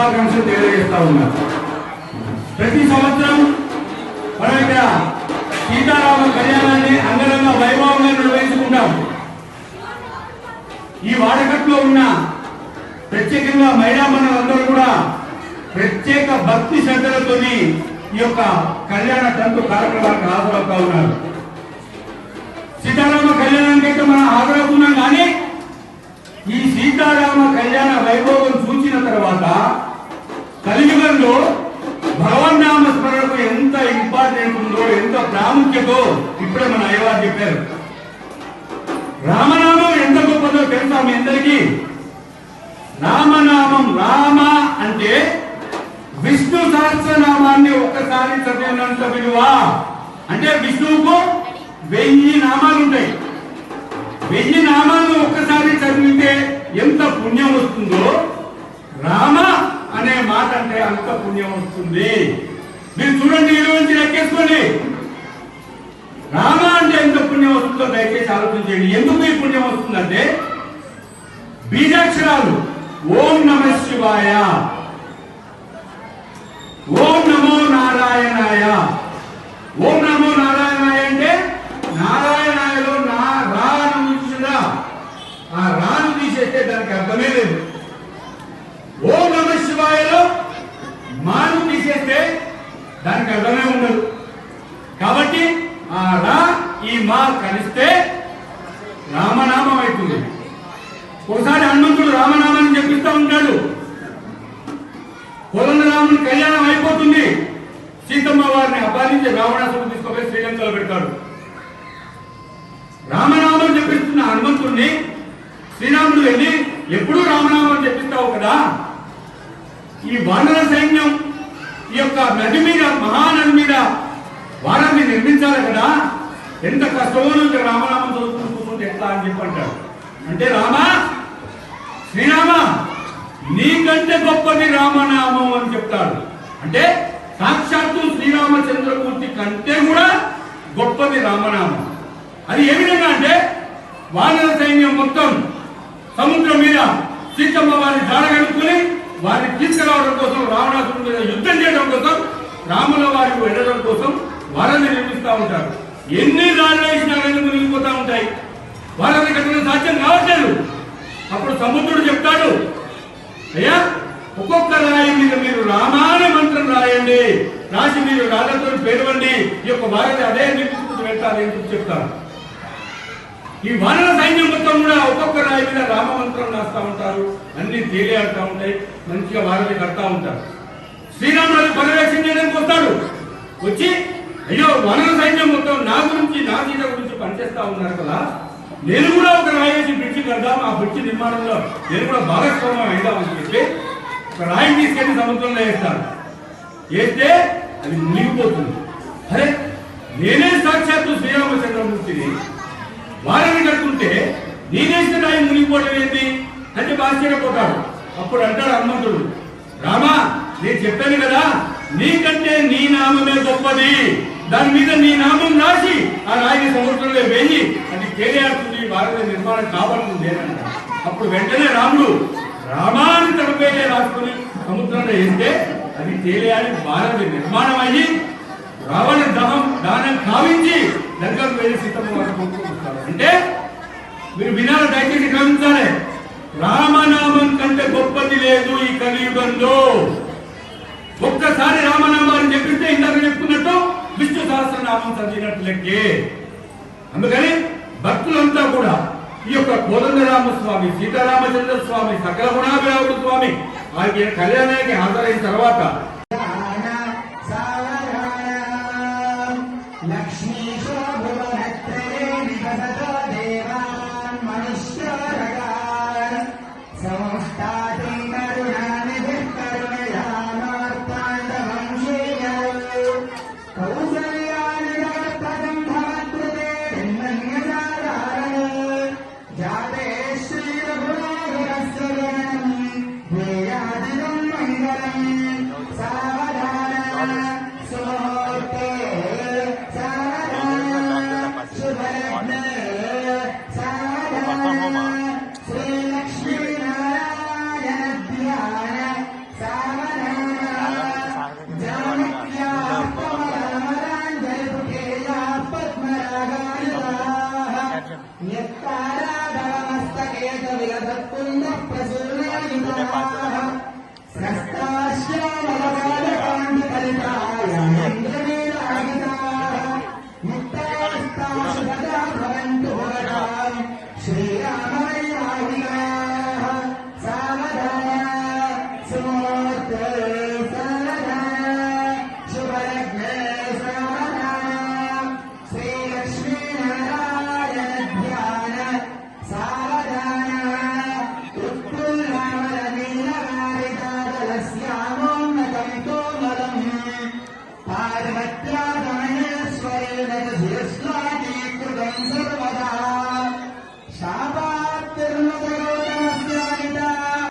శుభాకాంక్షలు తెలియజేస్తా ఉన్నారు ప్రతి సంవత్సరం మనం ఇక్కడ సీతారామ కళ్యాణాన్ని అంగరంగ వైభవంగా నిర్వహించుకుంటాం. ఈ వాడకట్లో ఉన్న ప్రత్యేకంగా మహిళా మనులందరూ కూడా ప్రత్యేక భక్తి శ్రద్ధలతో ఈ యొక్క కళ్యాణ తంతు కార్యక్రమానికి హాజరవుతా ఉన్నారు. సీతారామ కళ్యాణానికి అయితే మనం హాజరవుతున్నాం కానీ ఈ సీతారామ కళ్యాణ వైభవం చూసిన తర్వాత కలియుగంలో భగవన్నామ స్మరణకు ఎంత ఇంపార్టెంట్ ఉందో ఎంత ప్రాముఖ్యతో ఇప్పుడే మన అయ్యవారు చెప్పారు. రామనామం ఎంత గొప్పదో తెలుసా మీ అందరికీ? రామనామం రామ అంటే విష్ణు సహస్రనామాన్ని ఒక్కసారి చదివినంత విలువ అంటే విష్ణువుకు వెయ్యి నామాలు ఉంటాయి వెయ్యి నామాలను ఒక్కసారి చదివితే ఎంత పుణ్యం వస్తుందో అనే అంటే అంత పుణ్యం వస్తుంది. మీరు చూడండి ఈ నుంచి లెక్కేసుకోండి. రామ అంటే ఎంత పుణ్యం వస్తుందో దయచేసి ఆలోచించండి ఎందుకు ఈ పుణ్యం వస్తుందంటే బీజాక్షరాలు ఓం నమ శివాయ. ఓం నమో నారాయణాయ ఓం నమో నారాయణాయ అంటే నారాయణాయలో నా రాను ఉంచుదా ఆ రాను తీసేస్తే దానికి అర్థమే లేదు ఓం నమ శివాయలో మాను తీసేస్తే దానికి అర్థమే ఉండదు కాబట్టి ఆ రా ఈ మా కలిస్తే రామనామం అవుతుంది. ఒకసారి హనుమంతుడు రామనామాన్ని చెప్పిస్తా ఉంటాడు. రాముని కళ్యాణం అయిపోతుంది. సీతమ్మ వారిని అపాదించి రావణాసుడు తీసుకుపోయి శ్రీలంకలో పెడతాడు. రామనామం చెప్పిస్తున్న హనుమంతుడిని శ్రీరాముడు వెళ్ళి ఎప్పుడూ రామనామం చెప్పిస్తావు కదా? ఈ వానర సైన్యం ఈ యొక్క నది మీద మహానది మీద వారాన్ని నిర్మించాలి కదా? ఎంత కష్టమో నుంచి రామనామం చదువుకుంటూ కూర్చుంటే ఎట్లా అని చెప్పి అంటాడు. అంటే రామా శ్రీరామ నీకంటే గొప్పది రామనామం అని చెప్తాడు. అంటే సాక్షాత్తు శ్రీరామచంద్రమూర్తి కంటే కూడా గొప్పది రామనామం. అది ఏ విధంగా అంటే వానర సైన్యం మొత్తం సముద్రం మీద సీతమ్మ వారిని జాడగలుపుకుని వారిని తీసుకురావడం కోసం రావణాసురుడి మీద యుద్ధం చేయడం కోసం రాముల వారి వెళ్ళడం కోసం వారని నిర్మిస్తూ ఉంటారు. ఎన్ని రాళ్ళు వేసినా కానీ మునిగిపోతా ఉంటాయి. వాళ్ళకి కట్టడం సాధ్యం కావట్లేదు అప్పుడు సముద్రుడు చెప్తాడు అయ్యా ఒక్కొక్క రాయి మీద మీరు రామాని మంత్రం రాయండి. రాసి మీరు రాళ్ళతో పేరవండి ఈ యొక్క వారిని అదే నిర్మించుకుంటూ వెళ్తారు అని చెప్పి చెప్తారు. ఈ వానర సైన్యం మొత్తం కూడా ఒక్కొక్క రాయి మీద రామ మంత్రం రాస్తా ఉంటారు. అన్ని తేలియాడుతూ ఉంటాయి. మంచిగా వారిని కడతా ఉంటారు. శ్రీరాముడు పర్యవేక్షణ చేయడానికి వస్తాడు వచ్చి అయ్యో వానర సైన్యం మొత్తం నా గురించి నా సీత గురించి పనిచేస్తా ఉన్నారు కదా. నేను కూడా ఒక రాయేసి బ్రిడ్జి కడదాం ఆ బ్రిడ్జి నిర్మాణంలో నేను కూడా భాగస్వామ్యం అయిదామని చెప్పి ఒక రాయి తీసుకెళ్ళి సముద్రంలో వేస్తాను వేస్తే అది మునిగిపోతుంది. అరే నేనే సాక్షాత్తు శ్రీరామచంద్రమూర్తిని వారిని కట్టుకుంటే నేనేసిన రాయి మునిగిపోవడం ఏంటి? అంటే ఆశ్చర్యపోతాడు. అప్పుడు అంటాడు హనుమంతుడు రామా నేను చెప్పాను కదా నీకంటే నీ నామమే గొప్పది. దాని మీద నీ నామం రాసి ఆ రాయిని సముద్రంలో వెళ్ళి అది తేలియాడుతుంది భారత నిర్మాణం కావాలని లేదంట. అప్పుడు వెంటనే రాముడు రామాని తడిపేలే రాసుకుని సముద్రంలో వేస్తే అది తేలియాలి భారత నిర్మాణం అయ్యి రావణ దహం దానం కావించి లంకకు వెళ్ళి సీతమ్మ వారు కొనుక్కొస్తారు అంటే మీరు వినాలి దయచేసి గమనించాలి రామనామం కంటే గొప్పది లేదు ఈ కలియుగంలో. ఒక్కసారి రామనామాన్ని చెప్పిస్తే ఇందాక చెప్పుకున్నట్టు విష్ణు సహస్రనామం చదివినట్టు లెక్కే అందుకని భక్తులంతా కూడా ఈ యొక్క కోదండరామ స్వామి సీతారామచంద్ర స్వామి సకల గుణాభిరాముడు స్వామి ఆయన కళ్యాణానికి హాజరైన తర్వాత లక్ష్మీశో यत्ताराधवमस्तकेश विलधत्कुन्दः प्रसूरयिताः